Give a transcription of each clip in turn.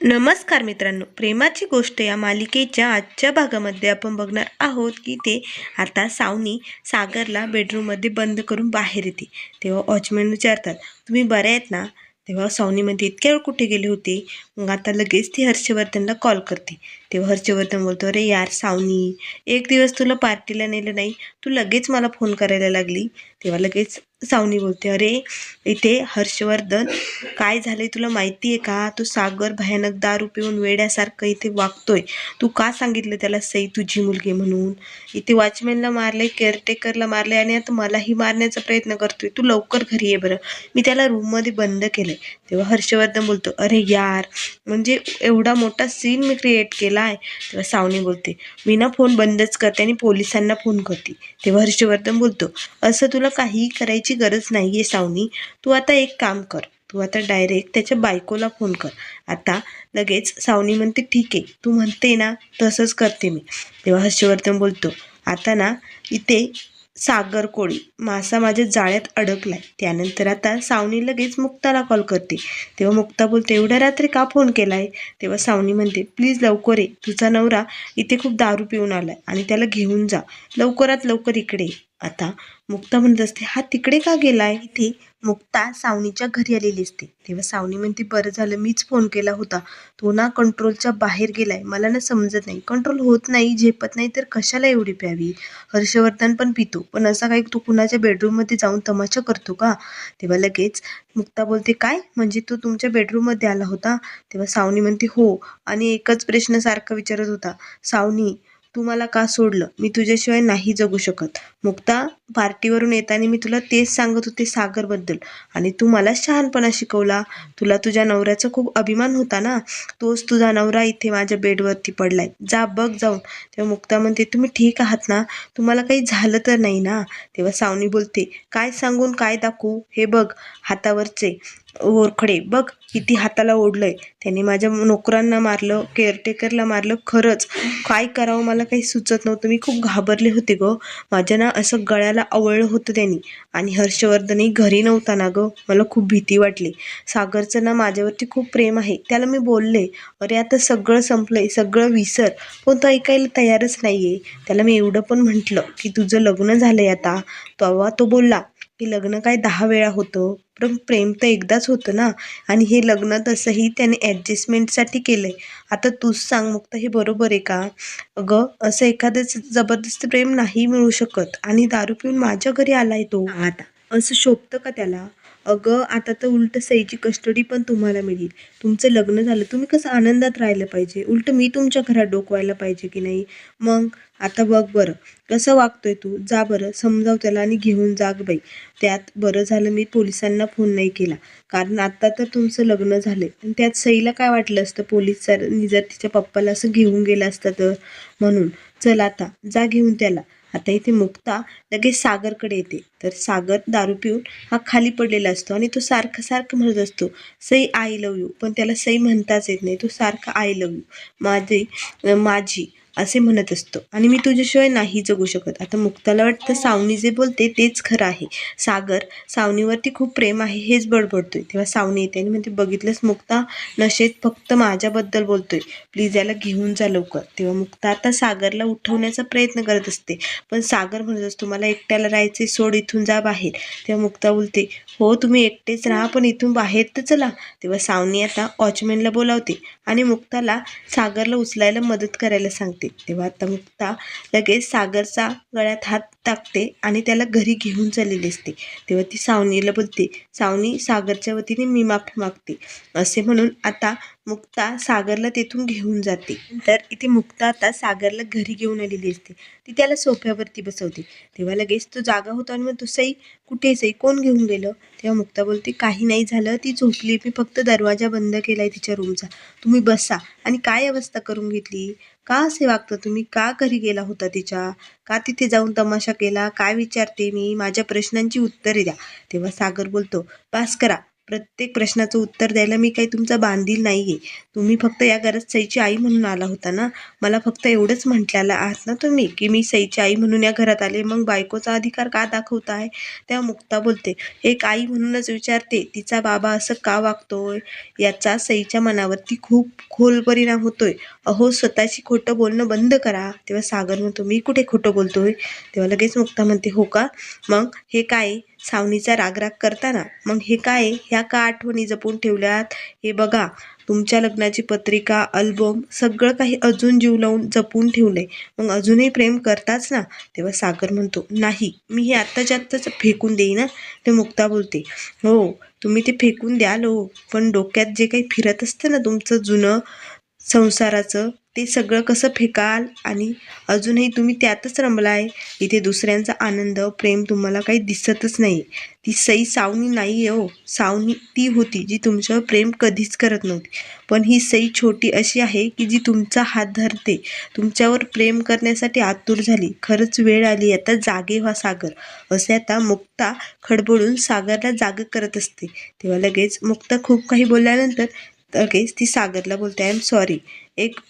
नमस्कार मित्रांनो प्रेमाची गोष्ट या मालिकेच्या आजच्या भागामध्ये आपण बघणार आहोत की ते आता सावनी सागरला बेडरूममध्ये बंद करून बाहेर येते. तेव्हा वॉचमॅन विचारतात तुम्ही बरे आहेत ना? तेव्हा सावनीमध्ये इतक्या वेळ कुठे गेले होते? मग आता लगेच ती हर्षवर्धनला कॉल करते. तेव्हा हर्षवर्धन बोलतो अरे यार सावनी एक दिवस तुला पार्टीला नेलं नाही? तू लगेच मला फोन करायला लागली? तेव्हा लगेच सावनी बोलते अरे इथे हर्षवर्धन काय झालंय तुला माहिती आहे का? तो सागर भयानक दारू पिऊन वेड्यासारखं इथे वागतोय. तू का सांगितलं त्याला सई तुझी मुलगी म्हणून? इथे वॉचमॅनला मारलंय केअरटेकरला मारलंय आणि आता मलाही मारण्याचा प्रयत्न करतोय. तू लवकर घरी ये बरं. मी त्याला रूममध्ये बंद केलंय. तेव्हा हर्षवर्धन बोलतो अरे यार म्हणजे एवढा मोठा सीन मी क्रिएट केला आहे. तेव्हा सावनी बोलते मी ना फोन बंदच करते आणि पोलिसांना फोन करते. तेव्हा हर्षवर्धन बोलतो असं तुला काहीही करायची गरज नाही आहे सावनी तू आता एक काम कर तू आता डायरेक्ट त्याच्या बायकोला फोन कर. आता लगेच सावनी म्हणते ठीक आहे तू म्हणते ना तसंच करते मी. तेव्हा हर्षवर्धन बोलतो आता ना इथे सागर कोळी मासा माझ्या जाळ्यात अडकलाय. त्यानंतर आता सावनी लगेच मुक्ताला कॉल करते. तेव्हा मुक्ता बोलते एवढ्या रात्री का फोन केलाय? तेव्हा सावनी म्हणते प्लीज लवकर ये. तुझा नवरा इथे खूप दारू पिऊन आलाय आणि त्याला घेऊन जा. लवकरात लवकर इकडे आता मुक्ता म्हणत असते हा तिकडे का गेलाय? इथे मुक्ता सावनीच्या घरी आलेली असते. तेव्हा सावनी म्हणते बरं झालं मीच फोन केला होता. तो ना कंट्रोलच्या बाहेर गेलाय. मला ना समजत नाही. कंट्रोल होत नाही झेपत नाही तर कशाला एवढी प्यावी? हर्षवर्धन पण पितो. पण असा काही तो कुणाच्या बेडरूममध्ये जाऊन तमाशा करतो का? तेव्हा लगेच मुक्ता बोलते काय? म्हणजे तो तुमच्या बेडरूममध्ये आला होता? तेव्हा सावनी म्हणते हो. आणि एकच प्रश्न सारखा विचारत होता सावनी तू मला का सोडलं? मी तुझ्याशिवाय नाही जगू शकत. मुक्ता पार्टीवरून येताना मी तुला तेच सांगत होते सागरबद्दल. आणि तू मला शहाणपणा शिकवला. तुला तुझ्या नवऱ्याचा खूप अभिमान होता ना? तोच तुझा नवरा इथे माझ्या बेडवरती पडलाय. जा बघ जाऊन. तेव्हा मुक्ता म्हणते तुम्ही ठीक आहात ना? तुम्हाला काही झालं तर नाही ना? तेव्हा सावनी बोलते काय सांगून काय दाखवू? हे बघ हातावरचे ओरखडे बघ किती हाताला ओढलंय. त्यांनी माझ्या नोकरांना मारलं केअरटेकरला मारलं खरंच. काय करावं मला काही सुचत नव्हतं. मी खूप घाबरले होते गं. माझ्या ना असं गळ्याला आवळलं होतं त्यांनी. आणि हर्षवर्धनही घरी नव्हता ना गं. मला खूप भीती वाटली. सागरचं ना माझ्यावरती खूप प्रेम आहे. त्याला मी बोलले अरे आता सगळं संपलंय. सगळं विसर. पण तो ऐकायला तयारच नाही आहे त्याला मी एवढं पण म्हटलं की तुझं लग्न झालंय आता. तेव्हा तो बोलला की लग्न काय दहा वेळा होतं. पण प्रेम तर एकदाच होतं ना. आणि हे लग्न तसंही त्याने ॲडजस्टमेंटसाठी केलं आहे आता तूच सांग मुक्त हे बरोबर आहे का? अगं असं एखादंच जबरदस्त प्रेम नाही मिळू शकत. आणि दारू पिऊन माझ्या घरी आलाय तो. आता. असं शोभतं का त्याला? अगं आता तर उलट सईची कस्टडी पण तुम्हाला मिळेल. तुमचं लग्न झालं तुम्ही कसं आनंदात राहिलं पाहिजे? उलट मी तुमच्या घरात डोकवायला पाहिजे की नाही? मग आता बघ बरं कसं वागतोय तू? जा बरं समजाव त्याला आणि घेऊन जाग बाई. त्यात बरं झालं मी पोलिसांना फोन नाही केला. कारण आता तर तुमचं लग्न झालं आणि त्यात सईला काय वाटलं असतं? पोलीस जर तिच्या पप्पाला असं घेऊन गेलं असतं तर? म्हणून चल आता जा घेऊन त्याला. आता इथे मुक्ता लगेच सागरकडे येते. तर सागर दारू पिऊन हा खाली पडलेला असतो आणि तो सारखं सारखं म्हणत असतो सई आय लव यू. पण त्याला सई म्हणताच येत नाही. तो सारखा आय लव यू. माझे माझी असे म्हणत असतो. आणि मी तुझ्याशिवाय नाही जगू शकत. आता मुक्ताला वाटतं सावनी जे बोलते तेच खरं आहे. सागर सावनीवरती खूप प्रेम आहे हेच बडबडतोय. तेव्हा सावनी येते आणि म्हणते बघितलंस मुक्ता नशेत फक्त माझ्याबद्दल बोलतोय. प्लीज याला घेऊन जा लवकर. तेव्हा मुक्ता आता सागरला उठवण्याचा प्रयत्न करत असते. पण सागर म्हणत असतो मला एकट्याला राहायचे सोड इथून जा बाहेर. तेव्हा मुक्ता बोलते हो तुम्ही एकटेच राहा पण इथून बाहेर तर चला. तेव्हा सावनी आता वॉचमॅनला बोलावते आणि मुक्ताला सागरला उचलायला मदत करायला सांगते. तेव्हा आता मुक्ता लगेच सागरचा गळ्यात हात टाकते आणि त्याला घरी घेऊन चाललेली असते. तेव्हा ती सावनीला बोलते सावनी सागरच्या वतीने मी माफी मागते. असे म्हणून आता मुक्ता सागरला तेथून घेऊन जाते. तर इथे मुक्ता आता सागरला घरी घेऊन आलेली असते. ती त्याला सोफ्यावरती बसवते. तेव्हा लगेच तो जागा होतो आणि म्हणतो सई कुठे सई? कोण घेऊन गेलं? तेव्हा मुक्ता बोलते काही नाही झालं. ती झोपली मी फक्त दरवाजा बंद केला आहे तिच्या रूमचा तुम्ही बसा. आणि काय अवस्था करून घेतली? का असे वागता तुम्ही? का घरी गेला होता तिच्या? का तिथे जाऊन तमाशा केला? काय विचारते मी? माझ्या प्रश्नांची उत्तरे द्या. तेव्हा सागर बोलतो पास करा. प्रत्येक प्रश्नाचं उत्तर द्यायला मी काही तुमचा बांधील नाही आहे तुम्ही फक्त या घरात सईची आई म्हणून आला होता ना? मला फक्त एवढंच म्हटलेलं आहात ना तुम्ही की मी सईची आई म्हणून या घरात आले मग बायकोचा अधिकार का दाखवता आहे? तेव्हा मुक्ता बोलते एक आई म्हणूनच विचारते तिचा बाबा असं का वागतोय? याचा सईच्या मनावरती खूप खोल परिणाम होतोय. अहो स्वतःची खोटं बोलणं बंद करा. तेव्हा सागर म्हणतो मी कुठे खोटं बोलतोय? तेव्हा लगेच मुक्ता म्हणते हो का? मग हे काय सावनीचा रागराग करताना? मग हे काय ह्या का आठवणी जपून ठेवल्यात? हे बघा तुमच्या लग्नाची पत्रिका अल्बम सगळं काही अजून जीव लावून जपून ठेवलंय. मग अजूनही प्रेम करताच ना? तेव्हा सागर म्हणतो नाही मी हे आत्ताच्या आत्ताच फेकून देईन ते मुक्ता बोलते हो तुम्ही ते फेकून द्याल हो. पण डोक्यात जे काही फिरत असतं ना तुमचं जुनं संसाराचं ते सगळं कसं फेकाल आणि अजूनही तुम्ही त्यातच रमलाय इथे दुसऱ्यांचा आनंद प्रेम तुम्हाला काही दिसतच नाही. ती सई सावनी नाही आहे हो. सावनी ती होती जी तुमच्यावर प्रेम कधीच करत नव्हती. पण ही सई छोटी अशी आहे की जी तुमचा हात धरते. तुमच्यावर प्रेम करण्यासाठी आतुर झाली. खरंच वेळ आली आता जागे व्हा सागर. असे आता मुक्ता खडबडून सागरला जाग करत असते. तेव्हा लगेच मुक्ता खूप काही बोलल्यानंतर लगेच ती सागरला बोलते आय एम सॉरी एक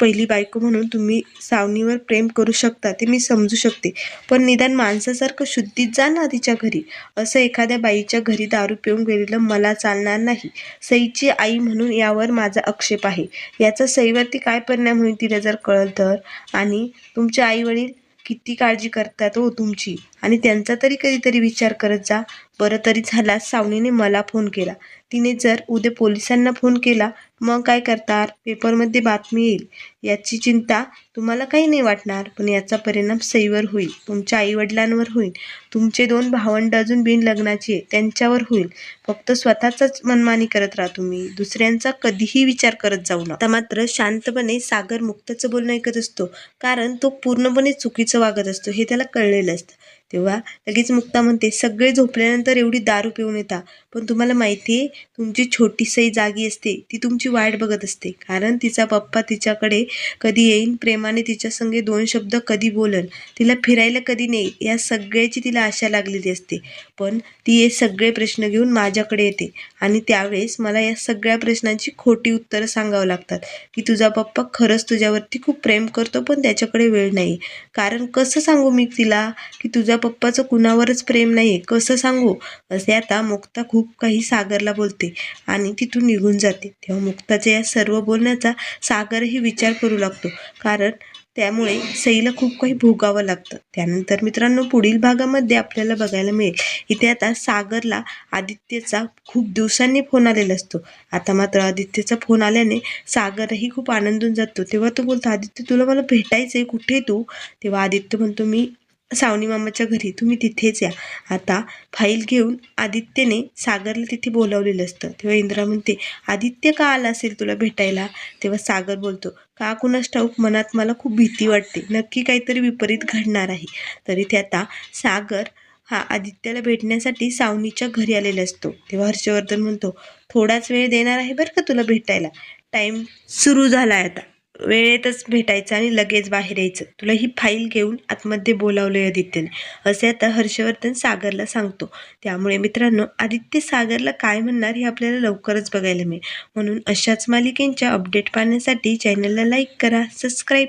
पहिली बायको म्हणून तुम्ही सावनीवर प्रेम करू शकता ते मी समजू शकते. पण निदान माणसासारखं शुद्धीत जा ना तिच्या घरी? असं एखाद्या बाईच्या घरी दारू पिऊन गेलेलं मला चालणार नाही. सईची आई म्हणून यावर माझा आक्षेप आहे. याचा सईवरती काय परिणाम होईल तिला जर कळलं तर? आणि तुमचे आई वडील किती काळजी करतात हो तुमची? आणि त्यांचा तरी कधीतरी विचार करत जा. बरं तरी झाला सावनीने मला फोन केला. तिने जर उद्या पोलिसांना फोन केला मग काय करतात पेपरमध्ये बातमी येईल. याची चिंता तुम्हाला काही नाही वाटणार पण याचा परिणाम सईवर होईल तुमच्या आईवडिलांवर होईल. तुमचे दोन भावंड अजून बिन लग्नाची आहे त्यांच्यावर होईल. फक्त स्वतःचाच मनमानी करत राहा तुम्ही. दुसऱ्यांचा कधीही विचार करत जाऊ नका. आता मात्र शांतपणे सागर मुक्ताचं बोलणं ऐकत असतो कारण तो पूर्णपणे चुकीचं वागत असतो हे त्याला कळलेलं असतं. तेव्हा लगेच मुक्ता म्हणते सगळे झोपल्यानंतर एवढी दारू पिऊन येता. पण तुम्हाला माहिती आहे तुमची छोटी जागी असते. ती तुमची वाट बघत असते. कारण तिचा पप्पा तिच्याकडे कधी येईन प्रेमाने तिच्या संगे दोन शब्द कधी बोलन तिला फिरायला कधी नाही या सगळ्याची तिला आशा लागलेली असते. पण ती हे सगळे प्रश्न घेऊन माझ्याकडे येते. आणि त्यावेळेस मला या सगळ्या प्रश्नांची खोटी उत्तरं सांगावं लागतात की तुझा पप्पा खरंच तुझ्यावरती खूप प्रेम करतो पण त्याच्याकडे वेळ नाही. कारण कसं सांगू मी तिला की तुझ्या पप्पाचं कुणावरच प्रेम नाही आहे कसं सांगू? असे आता मुक्ता खूप काही सागरला बोलते आणि तिथून निघून जाते. तेव्हा मुक्ताच्या या सर्व बोलण्याचा सागरही विचार करू लागतो. कारण त्यामुळे सईला खूप काही भोगावं लागतं. त्यानंतर मित्रांनो पुढील भागामध्ये आपल्याला बघायला मिळेल. इथे आता सागरला आदित्यचा खूप दिवसांनी फोन आलेला असतो. आता मात्र आदित्यचा फोन आल्याने सागरही खूप आनंदून जातो. तेव्हा तो बोलतो आदित्य तुला मला भेटायचं आहे कुठे तू? तेव्हा आदित्य म्हणतो मी सावनी मामाच्या घरी तुम्ही तिथेच या. आता फाईल घेऊन आदित्यने सागरला तिथे बोलावलेलं असतं. तेव्हा इंद्रा म्हणते आदित्य का आला असेल तुला भेटायला? तेव्हा सागर बोलतो का कुणास ठाऊक? मनात मला खूप भीती वाटते. नक्की काहीतरी विपरीत घडणार आहे. तरी ते आता सागर हा आदित्यला भेटण्यासाठी सावनीच्या घरी आलेला असतो. तेव्हा हर्षवर्धन म्हणतो थोडाच वेळ देणार आहे बरं का तुला भेटायला? टाईम सुरू झाला आहे आता. वेळेतच भेटायचं आणि लगेच बाहेर यायचं. तुला ही फाईल घेऊन आतमध्ये बोलावलं आदित्यने. असे आता हर्षवर्धन सागरला सांगतो. त्यामुळे मित्रांनो आदित्य सागरला काय म्हणणार हे आपल्याला लवकरच बघायला मिळेल. म्हणून अशाच मालिकेंच्या अपडेट पाहण्यासाठी चॅनलला लाईक करा सबस्क्राईब